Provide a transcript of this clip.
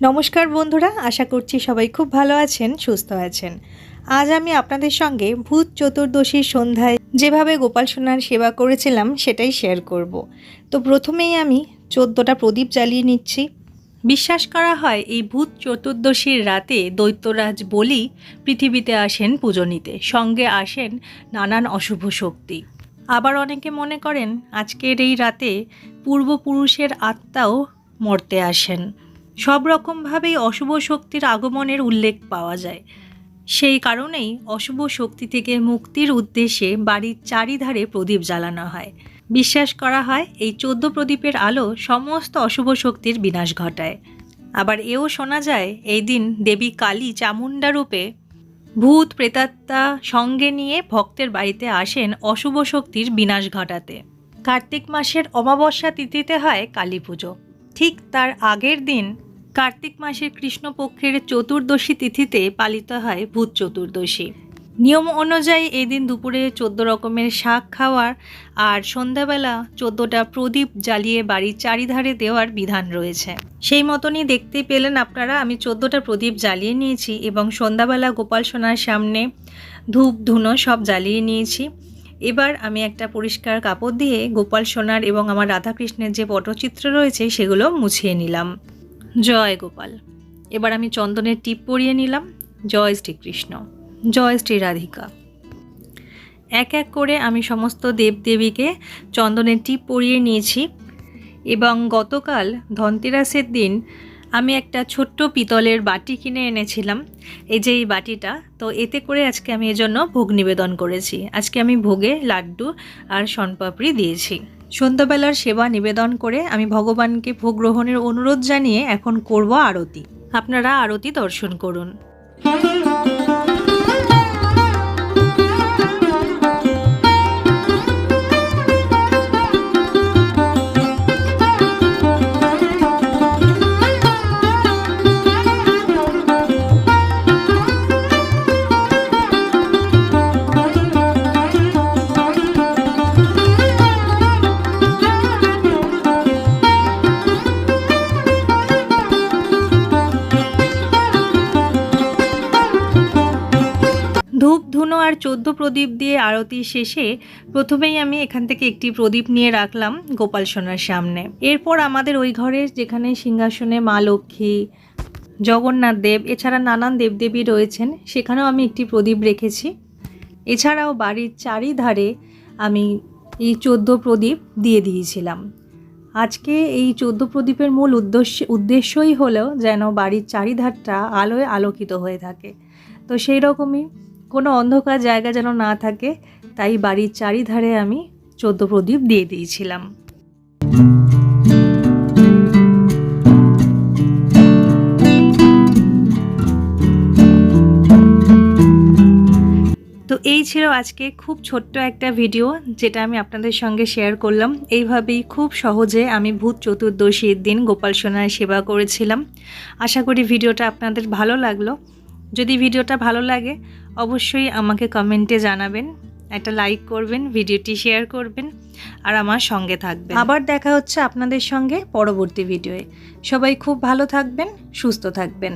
নমস্কার বন্ধুরা, আশা করছি সবাই খুব ভালো আছেন, সুস্থ আছেন। আজ আমি আপনাদের সঙ্গে ভূত চতুর্দশীর সন্ধ্যায় যেভাবে গোপাল সোনার সেবা করেছিলাম, সেটাই শেয়ার করব। তো প্রথমেই আমি চোদ্দোটা প্রদীপ জ্বালিয়ে নিচ্ছি। বিশ্বাস করা হয়, এই ভূত চতুর্দশীর রাতে দৈত্যরাজ বলি পৃথিবীতে আসেন পুজো নিতে সঙ্গে আসেন নানান অশুভ শক্তি। আবার অনেকে মনে করেন, আজকের এই রাতে পূর্বপুরুষের আত্মাও মর্তে আসেন। সব রকমভাবেই অশুভ শক্তির আগমনের উল্লেখ পাওয়া যায়। সেই কারণেই অশুভ শক্তি থেকে মুক্তির উদ্দেশ্যে বাড়ির চারিধারে প্রদীপ জ্বালানো হয়। বিশ্বাস করা হয় এই চোদ্দ প্রদীপের আলো সমস্ত অশুভ শক্তির বিনাশ ঘটায়। আবার এও শোনা যায়, এই দিন দেবী কালী চামুণ্ডা রূপে ভূত প্রেতাত্মা সঙ্গে নিয়ে ভক্তের বাড়িতে আসেন অশুভ শক্তির বিনাশ ঘটাতে। কার্তিক মাসের অমাবস্যা তিথিতে হয় কালী পুজো। ঠিক তার আগের দিন কার্তিক মাসের কৃষ্ণপক্ষের চতুর্দশী তিথিতে পালিত হয় ভূত চতুর্দশী। নিয়ম অনুযায়ী এই দিন দুপুরে চোদ্দ রকমের শাক খাওয়ার আর সন্ধ্যাবেলা চোদ্দোটা প্রদীপ জ্বালিয়ে বাড়ির চারিধারে দেওয়ার বিধান রয়েছে। সেই মতনই দেখতে পেলেন আপনারা, আমি চোদ্দোটা প্রদীপ জ্বালিয়ে নিয়েছি এবং সন্ধ্যাবেলা গোপাল সোনার সামনে ধূপ ধুনো সব জ্বালিয়ে নিয়েছি। এবার আমি একটা পরিষ্কার কাপড় দিয়ে গোপাল সোনার এবং আমার রাধাকৃষ্ণের যে পটচিত্র রয়েছে সেগুলো মুছিয়ে নিলাম। জয় গোপাল। এবার আমি চন্দনের টিপ পরিয়ে নিলাম। জয় শ্রীকৃষ্ণ। জয় শ্রী রাধিকা এক এক করে আমি সমস্ত দেবদেবীকে চন্দনের টিপ পরিয়ে নিয়েছি এবং গতকাল ধনতেরাসের দিন আমি একটা ছোট্ট পিতলের বাটি কিনে এনেছিলাম। এই যে এই বাটিটা, তো এতে করে আজকে আমি এজন্য ভোগ নিবেদন করেছি। আজকে আমি ভোগে লাড্ডু আর শনপাপড়ি দিয়েছি। সন্ধ্যাবেলার সেবা নিবেদন করে আমি ভগবানকে ভোগ গ্রহণের অনুরোধ জানিয়ে এখন করব আরতি। আপনারা আরতি দর্শন করুন। ধূপ ধুনো আর চোদ্দ প্রদীপ দিয়ে আরতি শেষে প্রথমেই আমি এখান থেকে একটি প্রদীপ নিয়ে রাখলাম গোপাল সোনার সামনে। এরপর আমাদের ওই ঘরে যেখানে সিংহাসনে মা লক্ষ্মী, জগন্নাথ দেব, এছাড়া নানান দেবদেবী রয়েছেন, সেখানেও আমি একটি প্রদীপ রেখেছি। এছাড়াও বাড়ির চারিধারে আমি এই চোদ্দ প্রদীপ দিয়ে দিয়েছিলাম। আজকে এই চোদ্দ প্রদীপের মূল উদ্দেশ্য, উদ্দেশ্যই হলো যেন বাড়ির চারিধারটা আলোয় আলোকিত হয়ে থাকে। তো সেই রকমই কোনো অন্ধকার জায়গা যেন না থাকে, তাই বাড়ির চারিধারে আমি চোদ্দ প্রদীপ দিয়ে দিয়েছিলাম। তো এই ছিল আজকে খুব ছোট্ট একটা ভিডিও, যেটা আমি আপনাদের সঙ্গে শেয়ার করলাম। এইভাবেই খুব সহজে আমি ভূত চতুর্দশীর দিন গোপাল সোনার সেবা করেছিলাম। আশা করি ভিডিওটা আপনাদের ভালো লাগল। যদি ভিডিওটা ভালো লাগে, অবশ্যই আমাকে কমেন্টে জানাবেন, একটা লাইক করবেন, ভিডিওটি শেয়ার করবেন, আর আমার সঙ্গে থাকবেন। আবার দেখা হচ্ছে আপনাদের সঙ্গে পরবর্তী ভিডিওয়ে। সবাই খুব ভালো থাকবেন, সুস্থ থাকবেন।